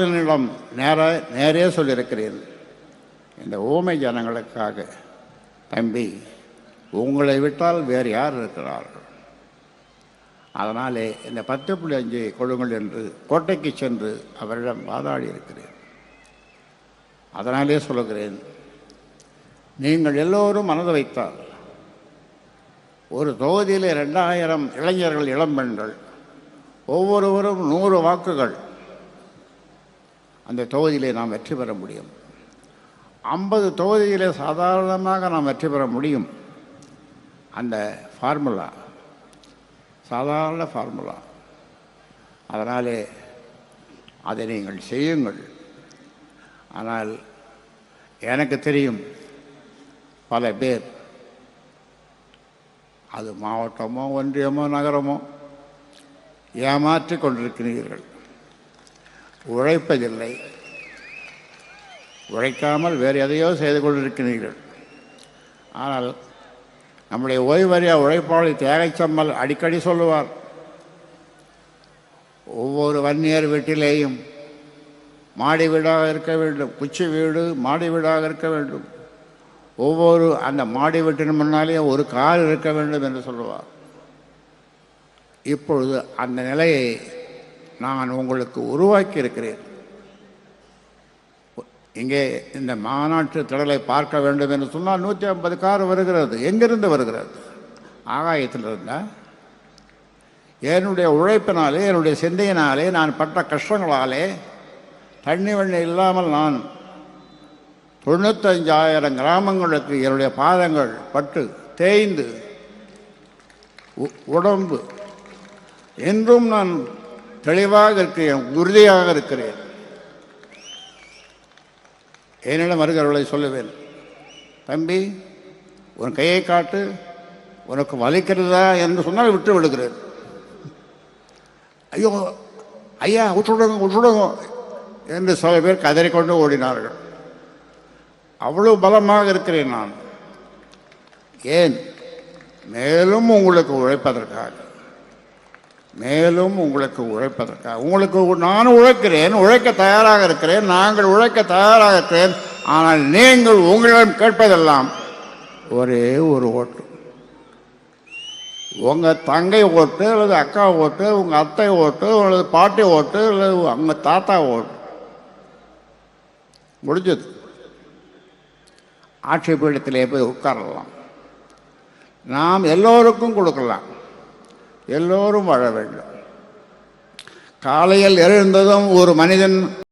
என்னிடம் நேர நேரே சொல்லியிருக்கிறேன் இந்த ஊமை ஜனங்களுக்காக தம்பி உங்களை விட்டால் வேறு யார் இருக்கிறார்கள்? அதனாலே இந்த பத்து புள்ளி அஞ்சு கொடுங்கள் என்று கோட்டைக்கு சென்று அவரிடம் வாதாடி இருக்கிறேன். அதனாலே சொல்லுகிறேன் நீங்கள் எல்லோரும் மனது வைத்தால் ஒரு தொகுதியில் ரெண்டாயிரம் இளைஞர்கள் இளம்பெண்கள் ஒவ்வொருவரும் நூறு வாக்குகள் அந்த தொகுதியிலே நாம் வெற்றி பெற முடியும். ஐம்பது தொகுதியிலே சாதாரணமாக நாம் வெற்றி பெற முடியும். அந்த ஃபார்முலா சாதாரண ஃபார்முலா அதனாலே அதை நீங்கள் செய்யுங்கள். ஆனால் எனக்கு தெரியும் பல பேர் அது மாவட்டமோ ஒன்றியமோ நகரமோ ஏமாற்றிக் கொண்டிருக்கிறீர்கள். உழைப்பதில்லை. உழைக்காமல் வேறு எதையோ செய்து கொண்டிருக்கிறீர்கள். ஆனால் நம்முடைய ஓய்வறிய உழைப்பாளி தியாகச்சம்மல் அடிக்கடி சொல்லுவார் ஒவ்வொரு வன்னியர் வீட்டிலேயும் மாடி வீடாக இருக்க வேண்டும் குச்சி வீடு மாடி வீடாக இருக்க வேண்டும். ஒவ்வொரு அந்த மாடி வீட்டின் முன்னாலேயே ஒரு கார் இருக்க வேண்டும் என்று சொல்லுவார். இப்பொழுது அந்த நிலையை நான் உங்களுக்கு உருவாக்கி இருக்கிறேன் இங்கே இந்த மாநாட்டு திடலை பார்க்க வேண்டும் என்று சொன்னால் நூற்றி ஐம்பது கார் வருகிறது. எங்கிருந்து வருகிறது? ஆகாயத்தில் இருந்தால் என்னுடைய உழைப்பினாலே என்னுடைய சிந்தையினாலே நான் பட்ட கஷ்டங்களாலே தண்ணி வண்ணி இல்லாமல் நான் தொண்ணூத்தஞ்சாயிரம் கிராமங்களுக்கு என்னுடைய பாதங்கள் பட்டு தேய்ந்து உடம்பு. என்றும் நான் தெளிவாக இருக்கிறேன் உறுதியாக இருக்கிறேன். என்னிடம் வருகிறவர்களை சொல்லுவேன் தம்பி உன் கையை காட்டு உனக்கு வலிக்கிறதா என்று சொன்னால் விட்டு விடுகிறேன். ஐயோ ஐயா விட்டுடுங்க விட்டுடுங்க என்று சில பேர் கதறிக்கொண்டு ஓடினார்கள். அவ்வளவு பலமாக இருக்கிறேன் நான். ஏன்? மேலும் உங்களுக்கு உழைப்பதற்காக. மேலும் உங்களுக்கு உழைப்பதற்காக உங்களுக்கு நான் உழைக்கிறேன் உழைக்க தயாராக இருக்கிறேன் நாங்கள் உழைக்க தயாராக இருக்கிறேன் ஆனால் நீங்கள் உங்களிடம் கேட்பதெல்லாம் ஒரே ஒரு ஓட்டு. உங்கள் தங்கை ஓட்டு அல்லது அக்கா ஓட்டு உங்கள் அத்தை ஓட்டு அல்லது பாட்டி ஓட்டு அல்லது உங்கள் தாத்தா ஓட்டு. முடிஞ்சது. ஆட்சி பீடத்திலே போய் உட்காரலாம். நாம் எல்லோருக்கும் கொடுக்கலாம். எல்லோரும் வாழ வேண்டும். காலையில் எழுந்ததும் ஒரு மனிதன்